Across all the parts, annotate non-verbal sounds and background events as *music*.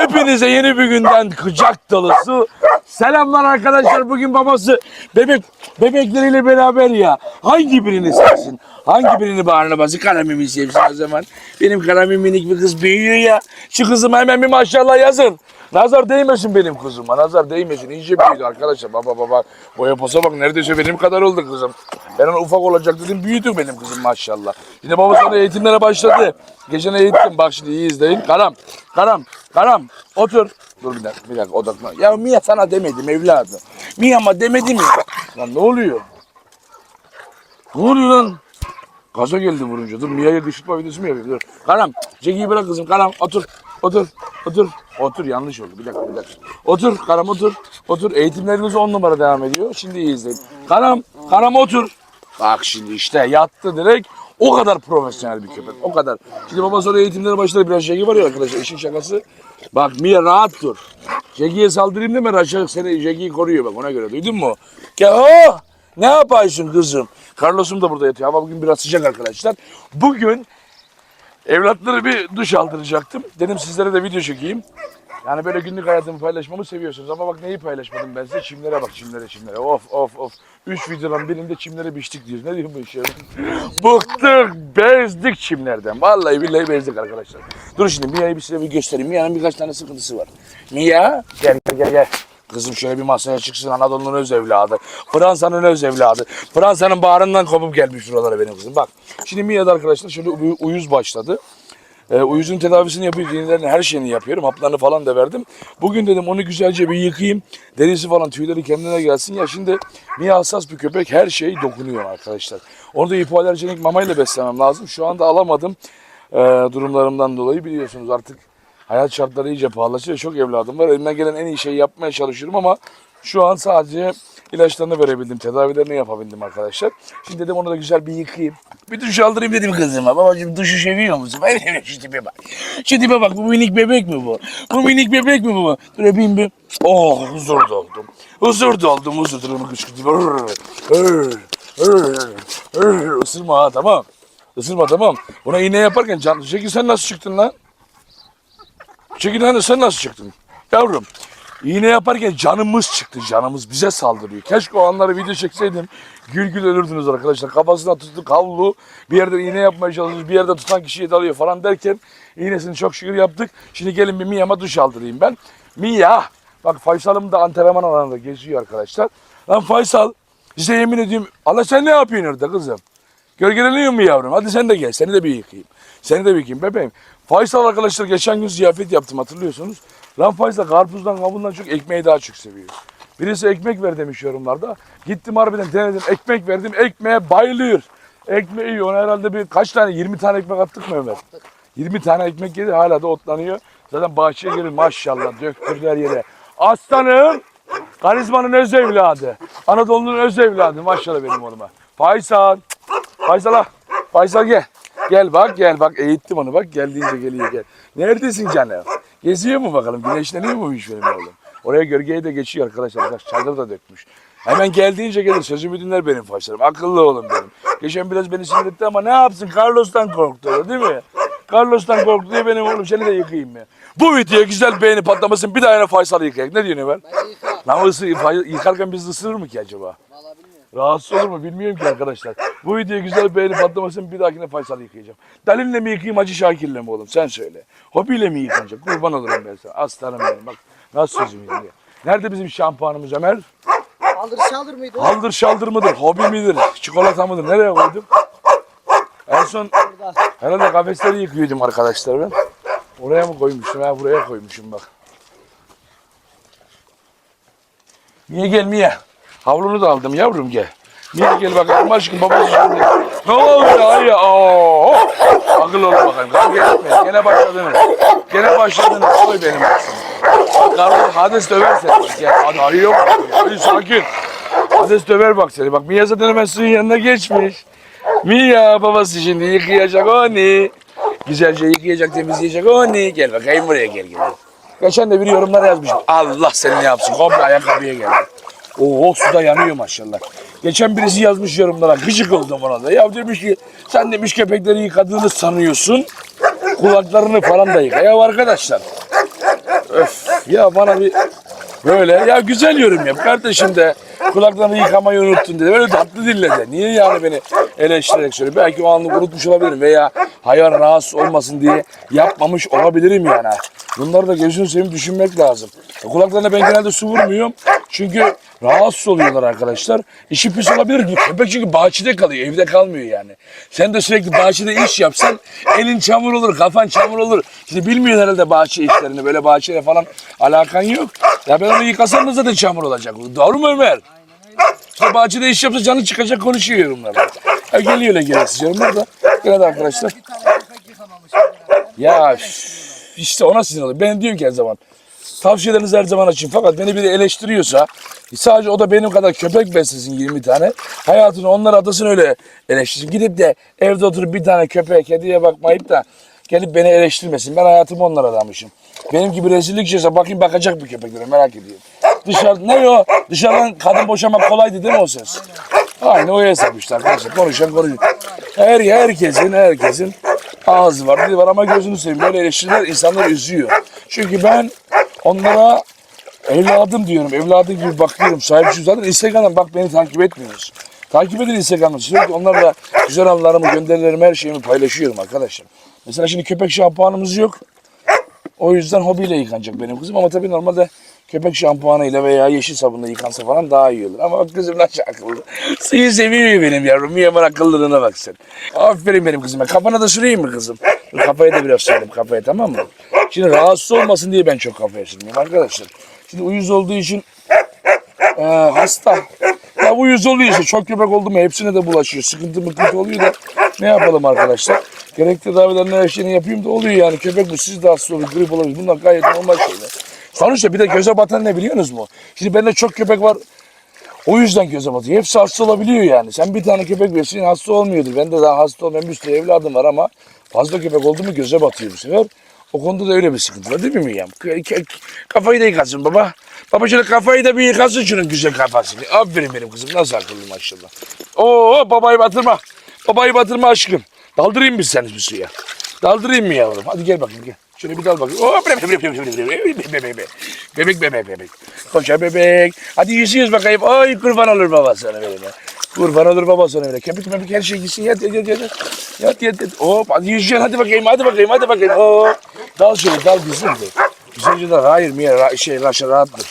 Hepinize yeni bir günden kucak dolusu selamlar arkadaşlar. Bugün babası bebek bebekleriyle beraber ya. Hangi birini sevsin? Hangi birini bağrına basın? Kalemimi sevsin o zaman. Benim kalemim minik bir kız büyüyor ya. Şu kızıma hemen bir maşallah yazın. Nazar değmesin benim kızıma. Nazar değmesin. İyice büyüdü arkadaşlar. Baba baba. Boya posa bak neredeyse benim kadar oldu kızım. Ben ona ufak olacak dedim. Büyüdü benim kızım maşallah. Şimdi baba sonra eğitimlere başladı. Geçen eğittim. Bak şimdi iyi izleyin. Karam. Karam. Karam. Otur. Dur bir dakika. Bir dakika odaklan. Ya Mia sana demedim evladım. Mia ama demedim ya. Lan ne oluyor? Ne oluyor lan? Gaza geldi vurunca. Dur Mia'ya düşürtme videosu mu yapayım? Dur. Karam. Ceki'yi bırak kızım. Karam otur. Otur. Otur. Otur yanlış oldu. Bir dakika bir dakika. Otur. Karam otur. Otur. Eğitimlerimiz on numara devam ediyor. Şimdi iyi izleyin. Karam. Karam otur. Bak şimdi işte yattı direkt. O kadar profesyonel bir köpek. O kadar. Şimdi baba sonra eğitimlere başladı. Biraz Jackie var ya arkadaşlar. işin şakası. Bak Mia rahat dur. Jackie'ye saldırayım deme. Raşak seni Jackie'yi koruyor bak ona göre. Duydun mu? Gel. Oh! Ne yapıyorsun kızım? Carlos'um da burada yatıyor. Hava bugün biraz sıcak arkadaşlar. Bugün evlatları bir duş aldıracaktım. Dedim sizlere de video çekeyim. Yani böyle günlük hayatımı paylaşmamı seviyorsunuz. Ama bak neyi paylaşmadım ben size? Çimlere bak çimlere çimlere. Of of of. Üç videodan birinde çimlere biçtik diyoruz. Ne diyorum bu işe? *laughs* Bıktık, bezdik çimlerden. Vallahi billahi bezdik arkadaşlar. Dur şimdi Mia'yı bir size bir göstereyim. Mia'nın birkaç tane sıkıntısı var. Mia gel gel gel gel. Kızım şöyle bir masaya çıksın Anadolu'nun öz evladı. Fransa'nın öz evladı. Fransa'nın bağrından kopup gelmiş buralara benim kızım. Bak şimdi Mia'da arkadaşlar şöyle uy- uyuz başladı. E, uyuzun tedavisini yapıyoruz. Yenilerini her şeyini yapıyorum. Haplarını falan da verdim. Bugün dedim onu güzelce bir yıkayayım. Derisi falan tüyleri kendine gelsin. Ya şimdi Mia hassas bir köpek. Her şey dokunuyor arkadaşlar. Onu da hipoalerjenik mamayla beslemem lazım. Şu anda alamadım. E, durumlarımdan dolayı biliyorsunuz artık hayat şartları iyice pahalaşıyor. Çok evladım var. Elimden gelen en iyi şeyi yapmaya çalışıyorum ama şu an sadece ilaçlarını verebildim. Tedavilerini yapabildim arkadaşlar. Şimdi dedim onu da güzel bir yıkayayım. Bir duş aldırayım dedim kızıma. Babacığım duşu seviyor musun? Evet *laughs* şu tipe bak. Şu tipe bak. Bu minik bebek mi bu? Bu minik bebek mi bu? Dur öpeyim bir. Oh huzur doldum. Huzur doldum. Huzur doldum. Isırma ha tamam. Isırma tamam. Buna iğne yaparken can... Çekil sen nasıl çıktın lan? Çekil lan sen nasıl çıktın? Yavrum. İğne yaparken canımız çıktı. Canımız bize saldırıyor. Keşke o anları video çekseydim. Gül gül ölürdünüz arkadaşlar. Kafasına tuttuk havlu. Bir yerden iğne yapmaya çalışıyoruz. Bir yerde tutan kişiyi dalıyor falan derken iğnesini çok şükür yaptık. Şimdi gelin bir Mia'ma duş aldırayım ben. Mia. Bak Faysal'ım da antrenman alanında geziyor arkadaşlar. Lan Faysal. Size yemin ediyorum. Allah sen ne yapıyorsun orada kızım? Gölgeleniyor mu yavrum? Hadi sen de gel. Seni de bir yıkayayım. Seni de bir yıkayayım bebeğim. Faysal arkadaşlar geçen gün ziyafet yaptım hatırlıyorsunuz. Lan Faysal karpuzdan kavundan çok ekmeği daha çok seviyor. Birisi ekmek ver demiş yorumlarda. Gittim harbiden denedim. Ekmek verdim. Ekmeğe bayılıyor. Ekmeği yiyor. Ona herhalde bir kaç tane? 20 tane ekmek attık mı Ömer? 20 tane ekmek yedi. Hala da otlanıyor. Zaten bahçeye girin maşallah. Döktürdüler yere. Aslanım. Karizmanın öz evladı. Anadolu'nun öz evladı. Maşallah benim oğluma. Faysal. Faysal'a. Faysal gel. Gel bak gel bak eğittim onu bak geldiğince geliyor gel. Neredesin canım? Geziyor mu bakalım? Güneşleniyor muymuş benim oğlum? Oraya gölgeye de geçiyor arkadaşlar. Bak çadır da dökmüş. Hemen geldiğince gelir. Sözümü dinler benim faşlarım. Akıllı oğlum benim. Geçen biraz beni sinir etti ama ne yapsın? Carlos'tan korktu değil mi? Carlos'tan korktu diye benim oğlum seni de yıkayayım ya. Bu videoya güzel beğeni patlamasın. Bir daha yine Faysal'ı yıkayalım. Ne diyorsun Ömer? Bence yıka. Lan ısı, yıkarken bizi ısırır mı ki acaba? Valla bilmiyorum. Rahatsız olur mu bilmiyorum ki arkadaşlar. Bu videoya güzel beğeni patlamasın bir dahakine Faysal yıkayacağım. Dalinle mi yıkayayım Hacı Şakir'le mi oğlum sen söyle. Hobiyle mi yıkanacak? Kurban olurum ben sana. Aslanım benim bak. Nasıl sözüm dinliyor. Nerede bizim şampuanımız Ömer? Aldır şaldır mıydı? Haldır şaldır mıdır? Hobi midir? Çikolata mıdır? Nereye koydum? En son Burada. herhalde kafesleri yıkıyordum arkadaşlar ben. Oraya mı koymuşum? Ha buraya koymuşum bak. Niye gel Mia? Havlunu da aldım yavrum gel. Mia gel bakalım aşkım babası şimdi. Ne oluyor ay ya? Oo. Akıl ol bakayım. Kavga etmeyin. Gene başladınız. Gene başladınız. Oy benim aksım. Karlı Hades döver seni. Bak, Gel hadi arıyor bak. Hadi sakin. Hades döver bak seni. Bak Mia zaten hemen suyun yanına geçmiş. Mia babası şimdi yıkayacak onu. Güzelce yıkayacak, temizleyecek onu. Gel bakayım buraya gel gel. Geçen de bir yorumlar yazmış. Allah seni ne yapsın. Komple ayakkabıya geldi. Oo suda yanıyor maşallah. Geçen birisi yazmış yorumlara. Gıcık oldum ona da. Ya demiş ki sen demiş köpekleri yıkadığını sanıyorsun. Kulaklarını falan da yıka. Ya arkadaşlar. Öf, ya bana bir böyle ya güzel yorum yap kardeşim de kulaklarını yıkamayı unuttun dedi. Böyle tatlı dille de. Niye yani beni eleştirerek söylüyor? Belki o anlık unutmuş olabilirim veya hayvan rahatsız olmasın diye yapmamış olabilirim yani. Bunları da gözünü seveyim düşünmek lazım. E, Kulaklarına ben genelde su vurmuyorum. Çünkü rahatsız oluyorlar arkadaşlar. İşi pis olabilir. Köpek çünkü bahçede kalıyor. Evde kalmıyor yani. Sen de sürekli bahçede iş yapsan elin çamur olur, kafan çamur olur. Şimdi bilmiyorsun herhalde bahçe işlerini. Böyle bahçeyle falan alakan yok. Ya ben onu yıkasam da zaten çamur olacak. Doğru mu Ömer? Bahçede iş yapsa canı çıkacak konuşuyor yorumlarda. Ya geliyor öyle gereksiz yorumlar da. Gene arkadaşlar. Köpek. Ya işte ona sinir oluyor. Ben diyorum ki her zaman tavsiyeleriniz her zaman açın. Fakat beni biri eleştiriyorsa sadece o da benim kadar köpek beslesin 20 tane. Hayatını onlar adasını öyle eleştirsin. Gidip de evde oturup bir tane köpeğe kediye bakmayıp da gelip beni eleştirmesin. Ben hayatımı onlara adamışım. Benim gibi rezillik şeyse bakayım bakacak bir köpeklere merak ediyorum. Dışarı ne o? Dışarıdan kadın boşamak kolaydı değil mi o ses? Aynı o hesap işte arkadaşlar. Konuşan konuşuyor. Her, herkesin herkesin ağzı var, dili var ama gözünü seveyim. Böyle eleştiriler insanları üzüyor. Çünkü ben onlara evladım diyorum. Evladım gibi bakıyorum. Sahip çıkıyorum. Zaten Instagram'dan bak beni takip etmiyoruz. Takip edin Instagram'dan. Sürekli onlarla güzel anılarımı, gönderilerimi, her şeyimi paylaşıyorum arkadaşlar. Mesela şimdi köpek şampuanımız yok. O yüzden hobiyle yıkanacak benim kızım ama tabii normalde köpek şampuanıyla veya yeşil sabunla yıkansa falan daha iyi olur. Ama kızım nasıl akıllı. Suyu seviyor benim yavrum. Yaman akıllılığına bak sen. Aferin benim kızıma. Kafana da süreyim mi kızım? Kafaya da biraz sürelim kafaya tamam mı? Şimdi rahatsız olmasın diye ben çok kafaya sürmüyorum arkadaşlar. Şimdi uyuz olduğu için ee, hasta. Ya uyuz oluyor işte. Çok köpek oldu mu hepsine de bulaşıyor. Sıkıntı mıkıntı oluyor da ne yapalım arkadaşlar? Gerekli tedavilerin her şeyini yapayım da oluyor yani. Köpek bu siz de hasta olur, grip olabilir. Bunlar gayet normal şeyler. Sonuçta bir de göze batan ne biliyorsunuz mu? Şimdi bende çok köpek var. O yüzden göze batıyor. Hepsi hasta olabiliyor yani. Sen bir tane köpek besleyin hasta olmuyordur. Bende daha hasta olmayan bir sürü evladım var ama fazla köpek oldu mu göze batıyor bu sefer. O konuda da öyle bir sıkıntı var değil mi Miyam? Kafayı da yıkasın baba. Baba şöyle kafayı da bir yıkasın şunun güzel kafasını. Aferin benim kızım nasıl akıllı maşallah. Oo babayı batırma. Babayı batırma aşkım. Daldırayım mı seni bir suya? Daldırayım mı yavrum? Hadi gel bakayım gel. Şöyle bir dal bakayım. Oh, bebek bebek bebek bebek bebek. Bebek bebek bebek. Koşa bebek. Hadi yüz yüz bakayım. Ay kurban olur baba sana benim. Kurban olur baba sana öyle. Kepik mepik her şey gitsin. Yat yat yat yat. Yat yat yat. Hop hadi yüzeceksin hadi bakayım hadi bakayım hadi bakayım. Hop. Dal şöyle dal bizim de. Güzelce dal. Hayır miye ra şey raşa rahat dur.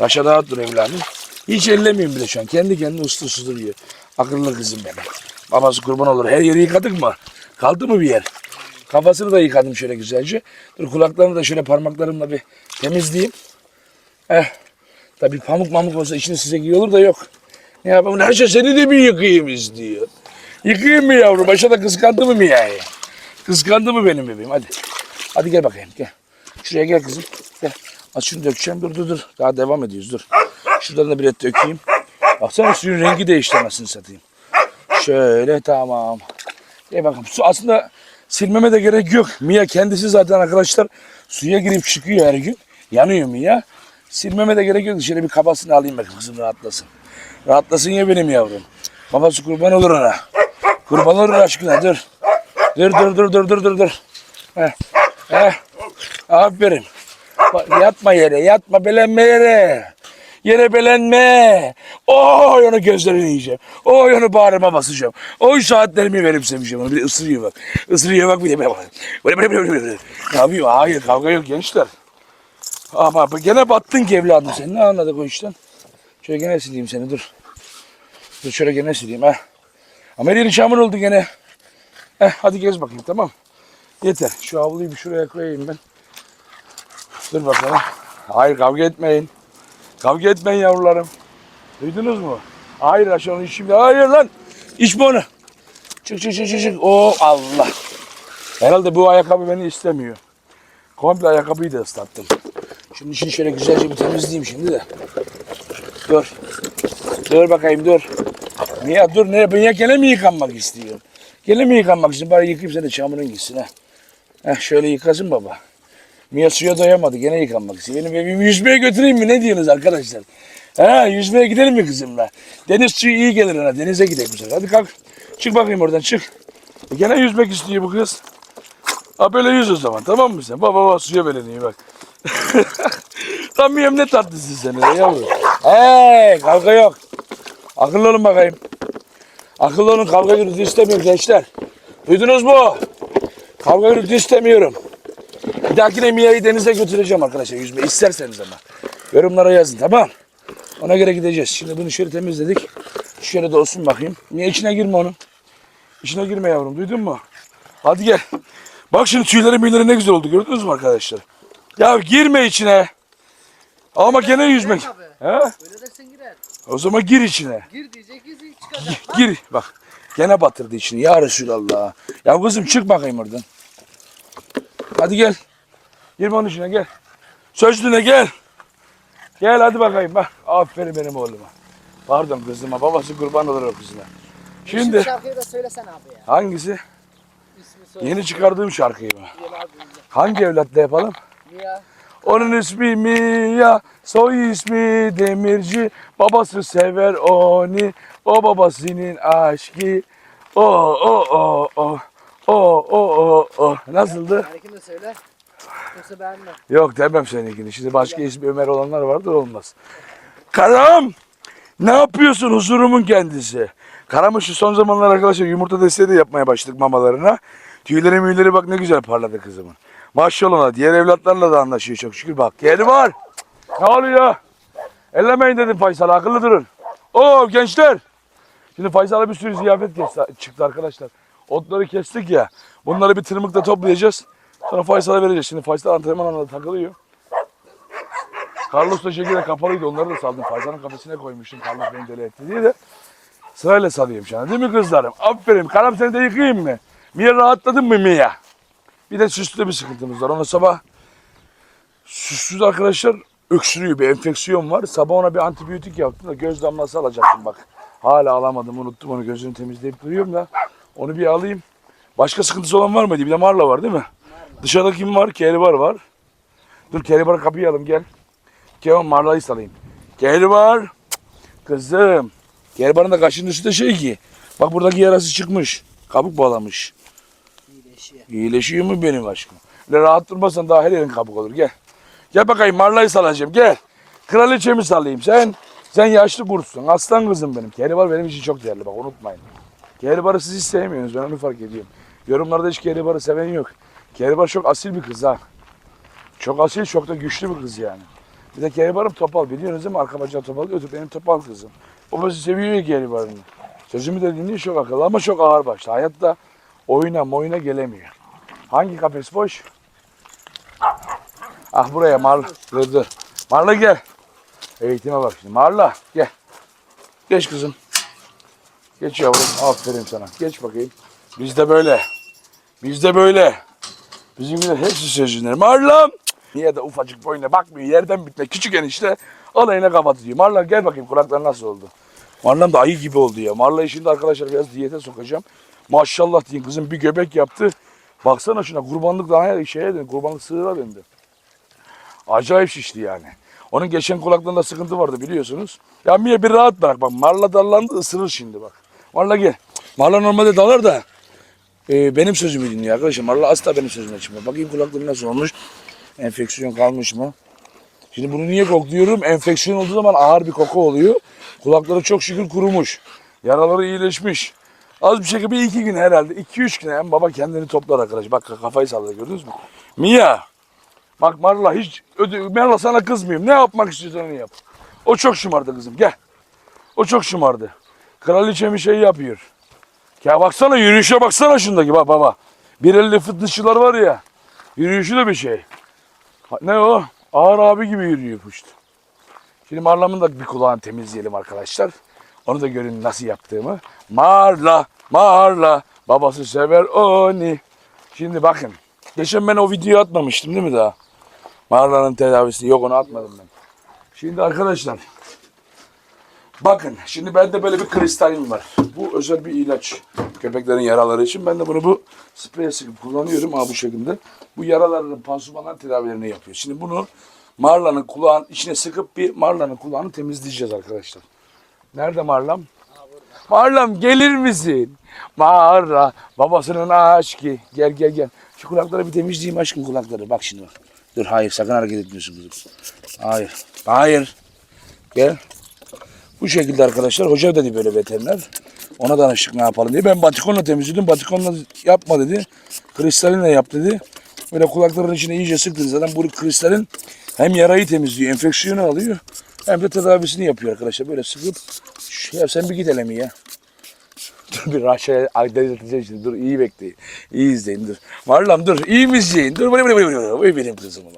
Raşa rahat dur evladım. Hiç ellemeyeyim bile şu an. Kendi kendine uslu uslu duruyor. Akıllı kızım benim. Babası kurban olur. Her yeri yıkadık mı? Kaldı mı bir yer? Kafasını da yıkadım şöyle güzelce. Dur kulaklarını da şöyle parmaklarımla bir temizleyeyim. Eh. Tabii pamuk mamuk olsa içine size iyi olur da yok. Ne yapalım? Her şey seni de mi yıkayayım istiyor. Yıkayayım mı yavrum? Aşağıda kıskandı mı Mia'yı? Kıskandı mı benim bebeğim? Hadi. Hadi gel bakayım gel. Şuraya gel kızım. Gel. Az şunu dökeceğim. Dur dur dur. Daha devam ediyoruz dur. Şuradan da bir et dökeyim. Baksana suyun rengi değişti anasını satayım. Şöyle tamam. Gel bakalım. Su aslında silmeme de gerek yok. Mia kendisi zaten arkadaşlar suya girip çıkıyor her gün. Yanıyor Mia. Silmeme de gerek yok. Şöyle bir kabasını alayım bakayım kızım rahatlasın. Rahatlasın ya benim yavrum. Babası kurban olur ona. Kurban olur aşkına dur. Dur dur dur dur dur dur dur. Heh. Heh. Aferin. Yatma yere yatma belenme yere. Yere belenme. Oy onu gözlerini yiyeceğim. Oy onu bağrıma basacağım. Oy saatlerimi verip seveceğim onu. Bir ısırıyor bak. Isırıyor bak bir de bak. Böyle böyle böyle böyle. Ne yapıyor? Hayır kavga yok gençler. Ama gene battın ki evladım sen. Ne anladık o işten? Şöyle gene sileyim seni dur. Dur şöyle gene sileyim ha. Ama yerin çamur oldu gene. Heh, hadi gez bakayım tamam. Yeter. Şu havluyu bir şuraya koyayım ben. Dur bakalım. Hayır kavga etmeyin. Kavga etmeyin yavrularım. Duydunuz mu? Hayır aşağı onu şimdi. Hayır lan. İçme onu. Çık çık çık çık. Oo Allah. Herhalde bu ayakkabı beni istemiyor. Komple ayakkabıyı da ıslattım. Şimdi şimdi şöyle güzelce bir temizleyeyim şimdi de. Dur. Dur bakayım dur. Niye dur ne? Ben gene mi yıkanmak istiyor? Gene mi yıkanmak istiyor? Bari yıkayayım seni çamurun gitsin ha. Heh, şöyle yıkasın baba. Mia suya doyamadı gene yıkanmak istiyor. Benim evimi yüzmeye götüreyim mi? Ne diyorsunuz arkadaşlar? Ha yüzmeye gidelim mi kızımla? Deniz suyu iyi gelir ona. Denize gidelim sefer. Hadi kalk. Çık bakayım oradan çık. E, gene yüzmek istiyor bu kız. Ha böyle yüz o zaman tamam mı sen? Baba baba suya beleniyor bak. *laughs* Tam miyem ne tatlısın sen öyle yavrum. Hey kavga yok. Akıllı olun bakayım. Akıllı olun kavga gürültü istemiyorum gençler. Duydunuz mu? Kavga gürültü istemiyorum. Bir dahakine Mia'yı denize götüreceğim arkadaşlar yüzme isterseniz ama. Yorumlara yazın tamam. Ona göre gideceğiz. Şimdi bunu şöyle temizledik. Şöyle de olsun bakayım. Niye içine girme onun? İçine girme yavrum duydun mu? Hadi gel. Bak şimdi tüyleri müyleri ne güzel oldu gördünüz mü arkadaşlar? Ya girme içine. Ama gene yüzmek. He? Öyle dersen girer. O zaman gir içine. Gir diyecek yüzü çıkacak. Gir bak. Gene batırdı içini ya Resulallah. Ya kızım çık bakayım oradan. Hadi gel. Girme onun içine gel. Sözlüğüne gel. Gel hadi bakayım bak. Aferin benim oğluma. Pardon kızıma. Babası kurban olur o kızına. Şimdi şarkıyı da söylesen abi ya. hangisi? Yeni çıkardığım şarkıyı mı? Hangi evlatta yapalım? Mia. Onun ismi Mia, soy ismi Demirci. Babası sever onu, o babasının aşkı. O o o o. O o o o. Nasıldı? De söyle. Yoksa beğenme. Yok demem seninkini. Şimdi başka ismi Ömer olanlar vardır olmaz. Karam! Ne yapıyorsun huzurumun kendisi? Karam'ın şu son zamanlar arkadaşlar yumurta desteği de yapmaya başladık mamalarına. Tüyleri müyleri bak ne güzel parladı kızımın. Maşallah. Diğer evlatlarla da anlaşıyor çok şükür. Bak yeri var. Ne oluyor? Ellemeyin dedim Faysal'a akıllı durun. Oo gençler. Şimdi Faysal'a bir sürü ziyafet çıktı arkadaşlar. Otları kestik ya. Bunları bir tırmıkla toplayacağız. Sonra Faysal'a vereceğiz. Şimdi Faysal antrenman alanında takılıyor. Carlos da şekilde kapalıydı. Onları da saldım. Faysal'ın kafesine koymuştum. Carlos beni deli etti diye de. Sırayla salıyorum an. Değil mi kızlarım? Aferin. Karam seni de yıkayayım mı? Mia rahatladın mı Mia? Bir de süslü bir sıkıntımız var. Ona sabah süssüz arkadaşlar öksürüyor. Bir enfeksiyon var. Sabah ona bir antibiyotik yaptım da göz damlası alacaktım bak. Hala alamadım. Unuttum onu. Gözünü temizleyip duruyorum da. Onu bir alayım. Başka sıkıntısı olan var mı diye. Bir de Marla var değil mi? Dışarıda kim var? Kehribar var. Dur Kehribar'ı kapıyı alalım gel. Kevan Marla'yı salayım. Kehribar. Kızım. Kehribar'ın da kaşının üstü de şey ki. Bak buradaki yarası çıkmış. Kabuk bağlamış. İyileşiyor. İyileşiyor mu benim aşkım? Öyle rahat durmasan daha her yerin kabuk olur. Gel. Gel bakayım Marla'yı salacağım. Gel. Kraliçemi salayım. Sen sen yaşlı kurtsun. Aslan kızım benim. Kehribar benim için çok değerli. Bak unutmayın. Kehribar'ı siz hiç sevmiyorsunuz. Ben onu fark ediyorum. Yorumlarda hiç Kehribar'ı seven yok. Kehribar çok asil bir kız ha. Çok asil, çok da güçlü bir kız yani. Bir de Kehribar'ım topal. Biliyorsunuz değil mi? Arka bacağı topal diyordu. Benim topal kızım. Babası seviyor ya Kehribar'ını. Sözümü de dinliyor çok akıllı ama çok ağır başlı. Hayatta oyuna oyuna gelemiyor. Hangi kafes boş? Ah buraya Marla. Dur. Marla gel. Eğitime bak şimdi. Marla gel. Geç kızım. Geç yavrum. Aferin sana. Geç bakayım. Bizde böyle. Bizde böyle. Bizimkiler hepsi sözünler. Marlam. Niye de ufacık boyuna bakmıyor. Yerden bitme. Küçük enişte alayına kapatıyor. Marlam gel bakayım kulaklar nasıl oldu. Marlam da ayı gibi oldu ya. Marla'yı şimdi arkadaşlar biraz diyete sokacağım. Maşallah diyeyim kızım bir göbek yaptı. Baksana şuna kurbanlık daha şeye döndü. Kurbanlık sığıra döndü. Acayip şişti yani. Onun geçen kulaklarında sıkıntı vardı biliyorsunuz. Ya Mia bir rahat bırak bak. Marla dallandı ısırır şimdi bak. Marla gel. Marla normalde dalar da e, benim sözümü dinliyor arkadaşlar. Marla asla benim sözüme çıkmıyor. Bakayım kulakları nasıl olmuş. Enfeksiyon kalmış mı? Şimdi bunu niye kokluyorum? Enfeksiyon olduğu zaman ağır bir koku oluyor. Kulakları çok şükür kurumuş. Yaraları iyileşmiş. Az bir şekilde bir iki gün herhalde. iki üç gün hem baba kendini toplar arkadaş. Bak kafayı salladı gördünüz mü? Mia. Bak Marla hiç öde, Marla sana kızmıyorum. Ne yapmak istiyorsan onu yap. O çok şımardı kızım. Gel. O çok şımardı. Kraliçe bir şey yapıyor. Ya baksana yürüyüşe baksana şundaki bak baba. Bir elli fıttıççılar var ya. Yürüyüşü de bir şey. Ne o? Ağır abi gibi yürüyor puşt. Şimdi Marla'mın da bir kulağını temizleyelim arkadaşlar. Onu da görün nasıl yaptığımı. Marla, Marla, babası sever onu. Şimdi bakın. Geçen ben o videoyu atmamıştım değil mi daha? Marla'nın tedavisi. Yok onu atmadım ben. Şimdi arkadaşlar. Bakın şimdi bende böyle bir kristalim var. Bu özel bir ilaç. Köpeklerin yaraları için. Ben de bunu bu spreye sıkıp kullanıyorum. Ha bu şekilde. Bu yaraların pansumanlar tedavilerini yapıyor. Şimdi bunu Marla'nın kulağın içine sıkıp bir Marla'nın kulağını temizleyeceğiz arkadaşlar. Nerede Marlam? Marlam gelir misin? Marla babasının aşkı. Gel gel gel. Şu kulakları bir temizleyeyim aşkım kulakları. Bak şimdi bak. Dur hayır sakın hareket etmiyorsun. Hayır. Hayır. Gel. Bu şekilde arkadaşlar. Hoca dedi böyle veteriner. Ona danıştık ne yapalım diye. Ben batikonla temizledim. Batikonla yapma dedi. Kristalinle yap dedi. Böyle kulakların içine iyice sıktı. Zaten bu kristalin hem yarayı temizliyor, enfeksiyonu alıyor. Hem de tedavisini yapıyor arkadaşlar. Böyle sıkıp ya sen bir git hele ya. Dur bir aşağıya aydınlatacağım şimdi. Dur iyi bekleyin. İyi izleyin dur. Varlam dur. İyi mi izleyin? Dur. Böyle böyle böyle. Oy benim kızım ulan.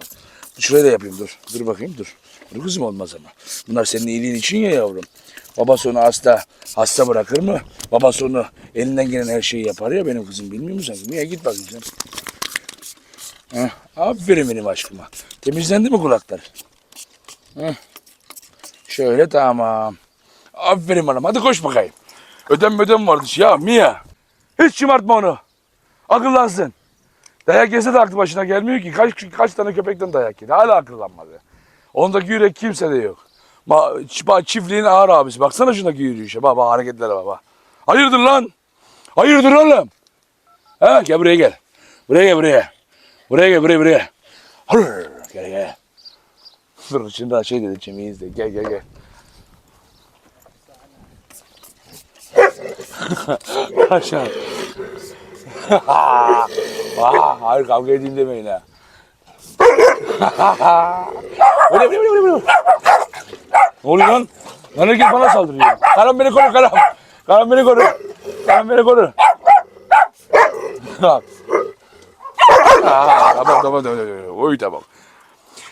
Şuraya da yapayım dur. Dur bakayım dur. Kızım olmaz ama. Bunlar senin iyiliğin için ya yavrum. Babası onu hasta, hasta bırakır mı? Babası onu elinden gelen her şeyi yapar ya benim kızım bilmiyor musun? Niye git bakayım sen. Heh, aferin benim aşkıma. Temizlendi mi kulaklar? Heh. Şöyle tamam. Aferin bana. Hadi koş bakayım. Ödem ödem vardı. Ya Mia. Hiç şımartma onu. Akıllansın. Dayak yese de aklı başına gelmiyor ki. Kaç, kaç tane köpekten dayak yedi. Hala akıllanmadı. Ondaki yürek kimsede yok. Ma, ç- çiftliğin ağır abisi. Baksana şundaki yürüyüşe. Baba hareketlere baba. Hayırdır lan? Hayırdır oğlum? Ha gel buraya gel. Buraya gel buraya. Buraya gel buraya buraya. Hırr, gel gel. Dur şimdi daha şey dedi Cem'i izle. Gel gel gel. *laughs* Aşağı. *laughs* Aa, hayır kavga edeyim demeyin ha. Böyle böyle böyle böyle. Ne oluyor lan? Lan herkes bana saldırıyor. Karam beni koru karam. Karam beni koru. Karam beni koru. Aa, tamam tamam tamam. tamam. Oy tamam.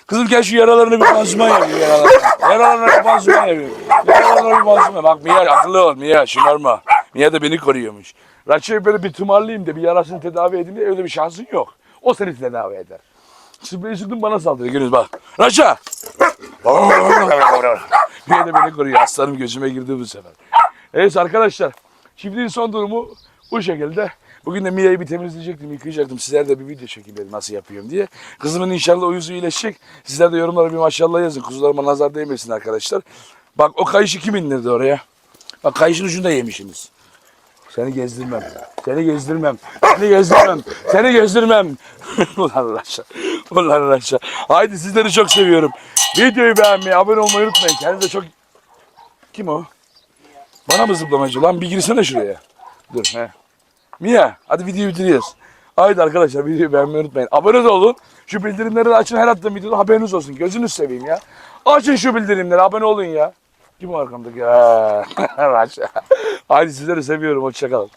Kızım şu yaralarını bir pansuman yapayım yaralarını. Yaralarına bir pansuman yapayım. Yaralarına bir pansuman. Bak Mia akıllı ol Mia şımarma. Mia da beni koruyormuş. Raçe'yi böyle bir tımarlayayım da bir yarasını tedavi edeyim de öyle bir şansın yok. O seni tedavi eder. Şimdi sıktın bana saldırıyor. Görüyoruz bak. Raça! Mia *laughs* da beni koruyor. Aslanım gözüme girdi bu sefer. Evet arkadaşlar. Çiftliğin son durumu bu şekilde. Bugün de Mia'yı bir temizleyecektim, yıkayacaktım. Sizler de bir video çekin dedim nasıl yapıyorum diye. Kızımın inşallah uyuzu iyileşecek. Sizler de yorumlara bir maşallah yazın. Kuzularıma nazar değmesin arkadaşlar. Bak o kayışı kim indirdi oraya? Bak kayışın ucunda yemişsiniz. Seni gezdirmem. Seni gezdirmem. Seni gezdirmem. Seni gezdirmem. *laughs* Ulan Raşa. Ulan Raşa. Haydi sizleri çok seviyorum. Videoyu beğenmeyi, abone olmayı unutmayın. Kendinize çok... Kim o? Bana mı zıplamacı? Lan bir girsene şuraya. Dur he. Mia hadi videoyu bitiriyoruz. Haydi arkadaşlar videoyu beğenmeyi unutmayın. Abone de olun. Şu bildirimleri de açın her attığım videoda haberiniz olsun. Gözünüz seveyim ya. Açın şu bildirimleri abone olun ya. Kim arkamdaki? Ha, *laughs* Raşa. Haydi sizleri seviyorum. Hoşçakalın.